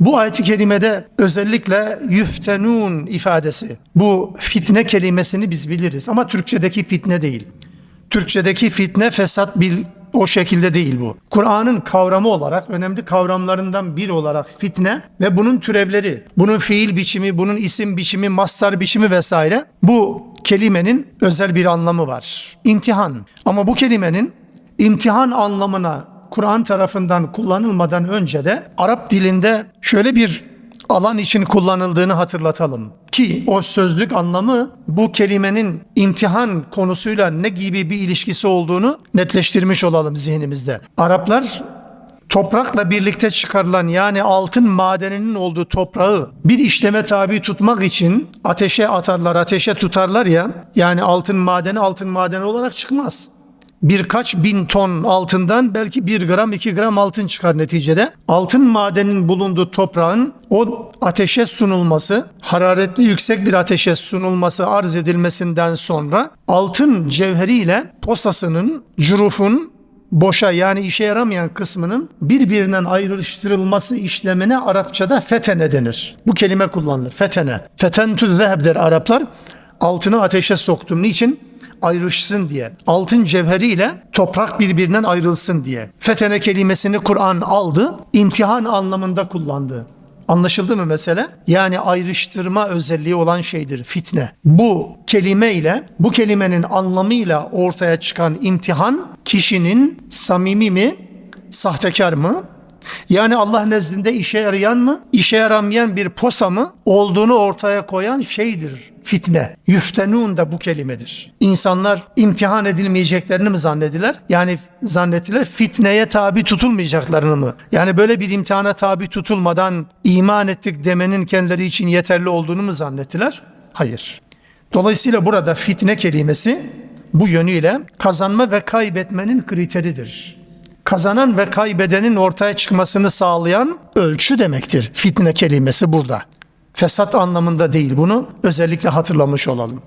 Bu ayet-i kerimede özellikle yüftenun ifadesi. Bu fitne kelimesini biz biliriz ama Türkçedeki fitne değil. Türkçedeki fitne fesat bil o şekilde değil bu. Kur'an'ın kavramı olarak önemli kavramlarından biri olarak fitne ve bunun türevleri, bunun fiil biçimi, bunun isim biçimi, mastar biçimi vesaire bu kelimenin özel bir anlamı var. İmtihan. Ama bu kelimenin imtihan anlamına Kur'an tarafından kullanılmadan önce de Arap dilinde şöyle bir alan için kullanıldığını hatırlatalım. Ki o sözlük anlamı bu kelimenin imtihan konusuyla ne gibi bir ilişkisi olduğunu netleştirmiş olalım zihnimizde. Araplar toprakla birlikte çıkarılan yani altın madeninin olduğu toprağı bir işleme tabi tutmak için ateşe atarlar, ateşe tutarlar ya. Yani altın madeni altın madeni olarak çıkmaz birkaç bin ton altından belki bir gram iki gram altın çıkar neticede. Altın madenin bulunduğu toprağın o ateşe sunulması, hararetli yüksek bir ateşe sunulması arz edilmesinden sonra altın cevheriyle posasının, cürufun boşa yani işe yaramayan kısmının birbirinden ayrıştırılması işlemine Arapçada fetene denir. Bu kelime kullanılır. Fetene. Fetentü zeheb der Araplar. Altını ateşe soktum. Niçin? Ayrışsın diye. Altın cevheriyle toprak birbirinden ayrılsın diye. Fetene kelimesini Kur'an aldı, imtihan anlamında kullandı. Anlaşıldı mı mesele? Yani ayrıştırma özelliği olan şeydir fitne. Bu kelime ile bu kelimenin anlamıyla ortaya çıkan imtihan kişinin samimi mi, sahtekar mı? Yani Allah nezdinde işe yarayan mı, işe yaramayan bir posa mı olduğunu ortaya koyan şeydir fitne. Yüftenun da bu kelimedir. İnsanlar imtihan edilmeyeceklerini mi zannediler? Yani zannettiler fitneye tabi tutulmayacaklarını mı? Yani böyle bir imtihana tabi tutulmadan iman ettik demenin kendileri için yeterli olduğunu mu zannettiler? Hayır. Dolayısıyla burada fitne kelimesi bu yönüyle kazanma ve kaybetmenin kriteridir kazanan ve kaybedenin ortaya çıkmasını sağlayan ölçü demektir. Fitne kelimesi burada. Fesat anlamında değil bunu özellikle hatırlamış olalım.